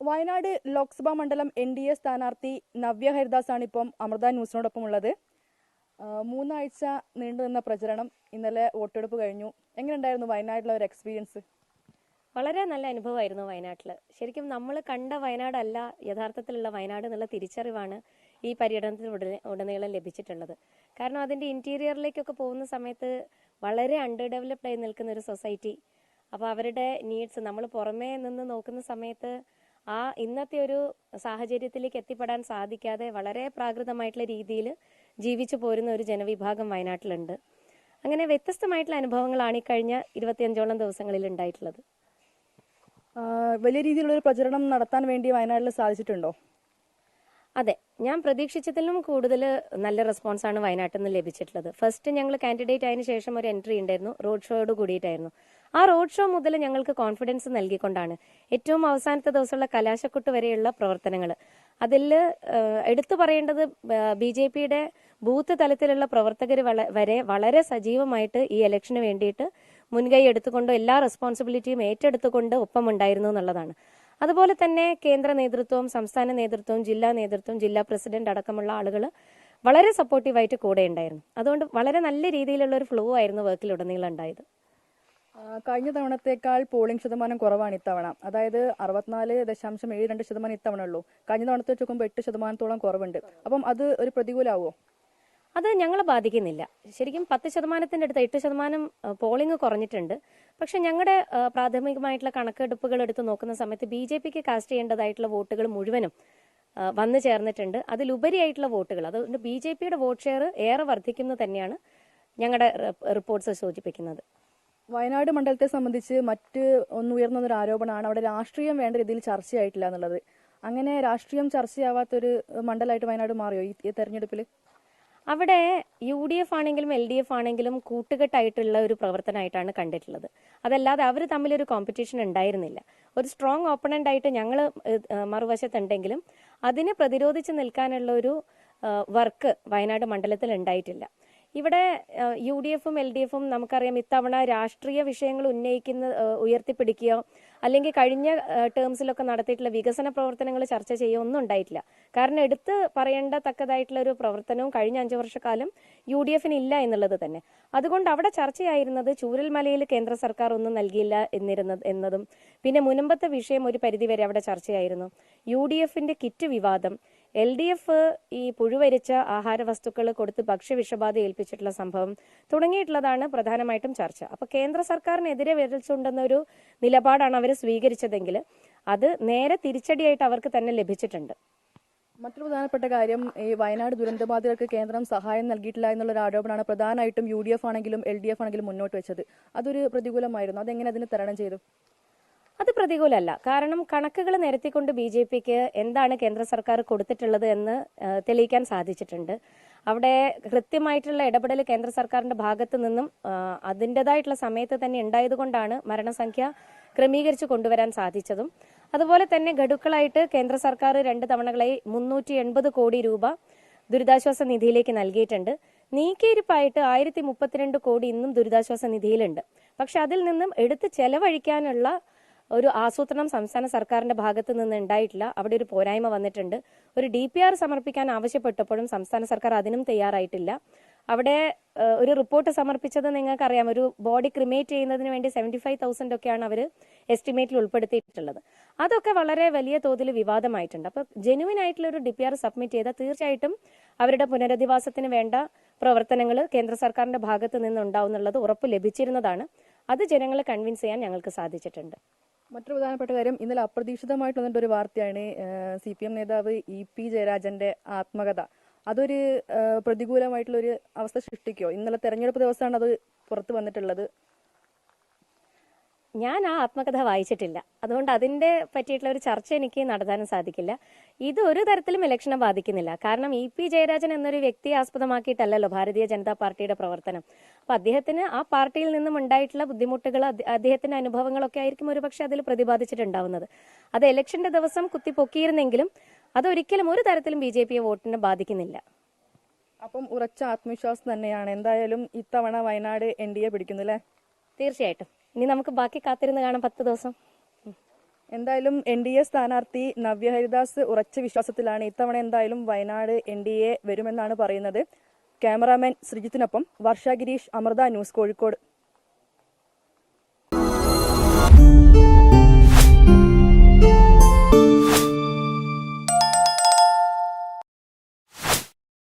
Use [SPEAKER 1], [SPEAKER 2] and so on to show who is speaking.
[SPEAKER 1] വയനാട് ലോക്സഭാ മണ്ഡലം N D A സ്ഥാനാർത്ഥി നവ്യ ഹരിദാസ് ആണ് ഇപ്പം അമൃത ന്യൂസിനോടൊപ്പം ഉള്ളത്. മൂന്നാഴ്ച നീണ്ടു നിന്ന പ്രചരണം ഇന്നലെ വോട്ടെടുപ്പ് കഴിഞ്ഞു. എങ്ങനെയുണ്ടായിരുന്നു വയനാട്ടിലെ ഒരു എക്സ്പീരിയൻസ്
[SPEAKER 2] വളരെ നല്ല അനുഭവമായിരുന്നു വയനാട്ടിൽ ശരിക്കും നമ്മൾ കണ്ട വയനാടല്ല യഥാർത്ഥത്തിലുള്ള വയനാട് എന്നുള്ള തിരിച്ചറിവാണ് ഈ പര്യടനത്തിൽ ഉടനെ ഉടനീളം ലഭിച്ചിട്ടുള്ളത്. കാരണം അതിന്റെ ഇന്റീരിയറിലേക്കൊക്കെ പോകുന്ന സമയത്ത് വളരെ അണ്ടർ ഡെവലപ്ഡ് ആയി നിൽക്കുന്ന ഒരു സൊസൈറ്റി അപ്പോൾ അവരുടെ നീഡ്സ് നമ്മൾ പുറമേ നിന്ന് നോക്കുന്ന സമയത്ത് ആ ഇന്നത്തെ ഒരു സാഹചര്യത്തിലേക്ക് എത്തിപ്പെടാൻ സാധിക്കാതെ വളരെ പ്രാകൃതമായിട്ടുള്ള രീതിയിൽ ജീവിച്ചു പോരുന്ന ഒരു ജനവിഭാഗം വയനാട്ടിലുണ്ട്. അങ്ങനെ വ്യത്യസ്തമായിട്ടുള്ള അനുഭവങ്ങളാണ് ഈ കഴിഞ്ഞ ഇരുപത്തിയഞ്ചോളം ദിവസങ്ങളിൽ ഉണ്ടായിട്ടുള്ളത്.
[SPEAKER 1] വലിയ രീതിയിലുള്ള ഒരു പ്രചരണം നടത്താൻ വേണ്ടി വയനാട്ടിൽ സാധിച്ചിട്ടുണ്ടോ?
[SPEAKER 2] അതെ ഞാൻ പ്രതീക്ഷിച്ചതിലും കൂടുതൽ നല്ല റെസ്പോൺസ് ആണ് വയനാട്ടിൽ നിന്ന് ലഭിച്ചിട്ടുള്ളത്. ഫസ്റ്റ് ഞങ്ങൾ കാൻഡിഡേറ്റ് ആയതിനു ശേഷം ഒരു എൻട്രി ഉണ്ടായിരുന്നു. റോഡ് ഷോയോട് കൂടിയിട്ടായിരുന്നു. ആ റോഡ് ഷോ മുതൽ ഞങ്ങൾക്ക് കോൺഫിഡൻസ് നൽകിക്കൊണ്ടാണ് ഏറ്റവും അവസാനത്തെ ദിവസമുള്ള കലാശക്കൊട്ട് വരെയുള്ള പ്രവർത്തനങ്ങൾ. അതിൽ എടുത്തു പറയേണ്ടത് ബി ജെ പിയുടെ ബൂത്ത് തലത്തിലുള്ള പ്രവർത്തകർ വരെ വളരെ സജീവമായിട്ട് ഈ ഇലക്ഷന് വേണ്ടിയിട്ട് മുൻകൈ എടുത്തുകൊണ്ട് എല്ലാ റെസ്പോൺസിബിലിറ്റിയും ഏറ്റെടുത്തുകൊണ്ട് ഒപ്പമുണ്ടായിരുന്നു എന്നുള്ളതാണ്. അതുപോലെ തന്നെ കേന്ദ്ര നേതൃത്വവും സംസ്ഥാന നേതൃത്വവും ജില്ലാ നേതൃത്വം ജില്ലാ പ്രസിഡന്റ് അടക്കമുള്ള ആളുകൾ വളരെ സപ്പോർട്ടീവായിട്ട് കൂടെ ഉണ്ടായിരുന്നു. അതുകൊണ്ട് വളരെ നല്ല രീതിയിലുള്ള ഒരു ഫ്ലോ ആയിരുന്നു വർക്കിലുടനീളം ഉണ്ടായത്.
[SPEAKER 1] കഴിഞ്ഞ തവണത്തേക്കാൾ പോളിംഗ് ശതമാനം കുറവാണ് ഇത്തവണ. അതായത് അറുപത്തിനാല് ദശാംശം ഏഴ് രണ്ട് ശതമാനം ഇത്തവണ ഉള്ളൂ. കഴിഞ്ഞ തവണത്തെ വെച്ച് നോക്കുമ്പോൾ എട്ട് ശതമാനത്തോളം കുറവുണ്ട്. അപ്പം അത് ഒരു പ്രതികൂലാവോ?
[SPEAKER 2] അത് ഞങ്ങളെ ബാധിക്കുന്നില്ല. ശരിക്കും പത്ത് ശതമാനത്തിന്റെ അടുത്ത് എട്ട് ശതമാനം പോളിംഗ് കുറഞ്ഞിട്ടുണ്ട്. പക്ഷെ ഞങ്ങളുടെ പ്രാഥമികമായിട്ടുള്ള കണക്കെടുപ്പുകൾ എടുത്ത് നോക്കുന്ന സമയത്ത് ബി ജെ പിക്ക് കാസ്റ്റ് ചെയ്യേണ്ടതായിട്ടുള്ള വോട്ടുകൾ മുഴുവനും വന്നു ചേർന്നിട്ടുണ്ട്. അതിലുപരിയായിട്ടുള്ള വോട്ടുകൾ അതുകൊണ്ട് ബി ജെ പിയുടെ വോട്ട് ഷെയർ ഏറെ വർദ്ധിക്കുന്നത് തന്നെയാണ് ഞങ്ങളുടെ റിപ്പോർട്ട്സ് സൂചിപ്പിക്കുന്നത്.
[SPEAKER 1] വയനാട് മണ്ഡലത്തെ സംബന്ധിച്ച് മറ്റ് ഒന്നുയർന്ന ഒരു ആരോപണമാണ്. അവിടെ രാഷ്ട്രീയം വേണ്ട രീതിയിൽ ചർച്ചയായിട്ടില്ല എന്നുള്ളത്. അങ്ങനെ രാഷ്ട്രീയം ചർച്ചയാവാത്തൊരു മണ്ഡലമായിട്ട് വയനാട് മാറിയോ ഈ തെരഞ്ഞെടുപ്പിൽ
[SPEAKER 2] അവിടെ യു ഡി എഫ് ആണെങ്കിലും എൽ ഡി എഫ് ആണെങ്കിലും കൂട്ടുകെട്ടായിട്ടുള്ള ഒരു പ്രവർത്തനമായിട്ടാണ് കണ്ടിട്ടുള്ളത്. അതല്ലാതെ അവർ തമ്മിലൊരു കോമ്പറ്റീഷൻ ഉണ്ടായിരുന്നില്ല. ഒരു സ്ട്രോങ് ഓപ്പണന്റ് ആയിട്ട് ഞങ്ങൾ മറുവശത്തുണ്ടെങ്കിലും അതിനെ പ്രതിരോധിച്ച് നിൽക്കാനുള്ള ഒരു വർക്ക് വയനാട് മണ്ഡലത്തിൽ ഉണ്ടായിട്ടില്ല ഇവിടെ യു ഡി എഫും എൽ ഡി എഫും നമുക്കറിയാം ഇത്തവണ രാഷ്ട്രീയ വിഷയങ്ങൾ ഉന്നയിക്കുന്ന ഉയർത്തിപ്പിടിക്കുകയോ അല്ലെങ്കിൽ കഴിഞ്ഞ ടേംസിലൊക്കെ നടത്തിയിട്ടുള്ള വികസന പ്രവർത്തനങ്ങൾ ചർച്ച ചെയ്യുകയോ ഒന്നും ഉണ്ടായിട്ടില്ല. കാരണം എടുത്ത് പറയേണ്ട തക്കതായിട്ടുള്ള ഒരു പ്രവർത്തനവും കഴിഞ്ഞ അഞ്ചു വർഷക്കാലം യു ഡി എഫിന് ഇല്ല എന്നുള്ളത് തന്നെ. അതുകൊണ്ട് അവിടെ ചർച്ചയായിരുന്നത് ചൂരൽമലയിൽ കേന്ദ്ര സർക്കാർ ഒന്നും നൽകിയില്ല എന്നിരുന്ന എന്നതും പിന്നെ മുനമ്പത്തെ വിഷയം ഒരു പരിധിവരെ അവിടെ ചർച്ചയായിരുന്നു. യു ഡി എഫിന്റെ കിറ്റ് വിവാദം എൽ ഡി എഫ് ഈ പുഴുവരിച്ച ആഹാര വസ്തുക്കൾ കൊടുത്ത് ഭക്ഷ്യവിഷബാധ ഏൽപ്പിച്ചിട്ടുള്ള സംഭവം തുടങ്ങിയിട്ടുള്ളതാണ് പ്രധാനമായിട്ടും ചർച്ച. അപ്പൊ കേന്ദ്ര സർക്കാരിനെതിരെ വിരൽ ഒരു നിലപാടാണ് അവർ സ്വീകരിച്ചതെങ്കിൽ അത് നേരെ തിരിച്ചടിയായിട്ട് അവർക്ക് തന്നെ ലഭിച്ചിട്ടുണ്ട്.
[SPEAKER 1] മറ്റൊരു പ്രധാനപ്പെട്ട കാര്യം ഈ വയനാട് ദുരന്തബാധിതർക്ക് കേന്ദ്രം സഹായം നൽകിയിട്ടില്ല എന്നുള്ള ഒരു ആരോപണമാണ് പ്രധാനമായിട്ടും യു ഡി എഫ് ആണെങ്കിലും എൽ ഡി എഫ് ആണെങ്കിലും മുന്നോട്ട് വെച്ചത്. അതൊരു പ്രതികൂലമായിരുന്നു. അതെങ്ങനെ അതിന് തരണം ചെയ്തു?
[SPEAKER 2] അത് പ്രതികൂലമല്ല. കാരണം കണക്കുകൾ നിരത്തിക്കൊണ്ട് ബി ജെ പിക്ക് എന്താണ് കേന്ദ്ര സർക്കാർ കൊടുത്തിട്ടുള്ളത് എന്ന് തെളിയിക്കാൻ സാധിച്ചിട്ടുണ്ട്. അവിടെ കൃത്യമായിട്ടുള്ള ഇടപെടൽ കേന്ദ്ര സർക്കാരിന്റെ ഭാഗത്ത് നിന്നും അതിന്റെതായിട്ടുള്ള സമയത്ത് തന്നെ ഉണ്ടായതുകൊണ്ടാണ് മരണസംഖ്യ ക്രമീകരിച്ച് കൊണ്ടുവരാൻ സാധിച്ചതും. അതുപോലെ തന്നെ ഗഡുക്കളായിട്ട് കേന്ദ്ര സർക്കാർ രണ്ട് തവണകളായി മുന്നൂറ്റി എൺപത് കോടി രൂപ ദുരിതാശ്വാസ നിധിയിലേക്ക് നൽകിയിട്ടുണ്ട്. നീക്കിയിരിപ്പായിട്ട് ആയിരത്തി മുപ്പത്തിരണ്ട് കോടി ഇന്നും ദുരിതാശ്വാസ നിധിയിലുണ്ട്. പക്ഷെ അതിൽ നിന്നും എടുത്ത് ചെലവഴിക്കാനുള്ള ഒരു ആസൂത്രണം സംസ്ഥാന സർക്കാരിന്റെ ഭാഗത്ത് നിന്ന് ഉണ്ടായിട്ടില്ല. അവിടെ ഒരു പോരായ്മ വന്നിട്ടുണ്ട്. ഒരു ഡി പി ആർ സമർപ്പിക്കാൻ ആവശ്യപ്പെട്ടപ്പോഴും സംസ്ഥാന സർക്കാർ അതിനും തയ്യാറായിട്ടില്ല. അവിടെ ഒരു റിപ്പോർട്ട് സമർപ്പിച്ചത് നിങ്ങൾക്കറിയാം. ഒരു ബോഡി ക്രിമേറ്റ് ചെയ്യുന്നതിന് വേണ്ടി സെവന്റി ഫൈവ് തൗസൻഡ് ഒക്കെയാണ് അവർ എസ്റ്റിമേറ്റിൽ ഉൾപ്പെടുത്തിയിട്ടുള്ളത്. അതൊക്കെ വളരെ വലിയ തോതിൽ വിവാദമായിട്ടുണ്ട്. അപ്പോൾ ജെനുവിൻ ആയിട്ടുള്ള ഒരു ഡി പി ആർ സബ്മിറ്റ് ചെയ്താൽ തീർച്ചയായിട്ടും അവരുടെ പുനരധിവാസത്തിന് വേണ്ട പ്രവർത്തനങ്ങൾ കേന്ദ്ര സർക്കാരിന്റെ ഭാഗത്ത് നിന്നുണ്ടാവും എന്നുള്ളത് ഉറപ്പ് ലഭിച്ചിരുന്നതാണ്. അത് ജനങ്ങളെ കൺവിൻസ് ചെയ്യാൻ ഞങ്ങൾക്ക് സാധിച്ചിട്ടുണ്ട്.
[SPEAKER 1] മറ്റൊരു പ്രധാനപ്പെട്ട കാര്യം ഇന്നലെ അപ്രതീക്ഷിതമായിട്ട് വന്നിട്ട് ഒരു വാർത്തയാണ് സി പി എം നേതാവ് ഇ പി ജയരാജന്റെ ആത്മകഥ. അതൊരു പ്രതികൂലമായിട്ടുള്ള ഒരു അവസ്ഥ സൃഷ്ടിക്കോ ഇന്നലെ തെരഞ്ഞെടുപ്പ് ദിവസമാണ് അത് പുറത്തു വന്നിട്ടുള്ളത്.
[SPEAKER 2] ഞാൻ ആ ആത്മകഥ വായിച്ചിട്ടില്ല. അതുകൊണ്ട് അതിന്റെ പറ്റിയിട്ടുള്ള ഒരു ചർച്ച എനിക്ക് നടത്താനും സാധിക്കില്ല. ഇത് ഒരു തരത്തിലും ഇലക്ഷനെ ബാധിക്കുന്നില്ല. കാരണം ഇ പി ജയരാജൻ എന്നൊരു വ്യക്തിയെ ആസ്പദമാക്കിയിട്ടല്ലല്ലോ ഭാരതീയ ജനതാ പാർട്ടിയുടെ പ്രവർത്തനം. അപ്പൊ അദ്ദേഹത്തിന് ആ പാർട്ടിയിൽ നിന്നും ഉണ്ടായിട്ടുള്ള ബുദ്ധിമുട്ടുകൾ അദ്ദേഹത്തിന്റെ അദ്ദേഹത്തിന്റെ അനുഭവങ്ങളൊക്കെ ആയിരിക്കും ഒരുപക്ഷെ അതിൽ പ്രതിപാദിച്ചിട്ടുണ്ടാവുന്നത്. അത് ഇലക്ഷന്റെ ദിവസം കുത്തിപ്പൊക്കിയിരുന്നെങ്കിലും അതൊരിക്കലും ഒരു തരത്തിലും ബി ജെ പിയെ വോട്ടിനെ ബാധിക്കുന്നില്ല.
[SPEAKER 1] അപ്പം ഉറച്ച ആത്മവിശ്വാസം തന്നെയാണ്. എന്തായാലും ഇത്തവണ വയനാട് എൻ ഡി എ പിടിക്കുന്നു അല്ലേ?
[SPEAKER 2] തീർച്ചയായിട്ടും. ഇനി നമുക്ക് ബാക്കി കാത്തിരുന്ന് കാണാം പത്ത് ദിവസം.
[SPEAKER 1] എന്തായാലും എൻ ഡി എ സ്ഥാനാർത്ഥി നവ്യ ഹരിദാസ് ഉറച്ച വിശ്വാസത്തിലാണ് ഇത്തവണ എന്തായാലും വയനാട് എൻ ഡി എ വരുമെന്നാണ് പറയുന്നത്. ക്യാമറാമാൻ ശ്രീജിത്തിനൊപ്പം വർഷ ഗിരീഷ് അമൃത ന്യൂസ് കോഴിക്കോട്.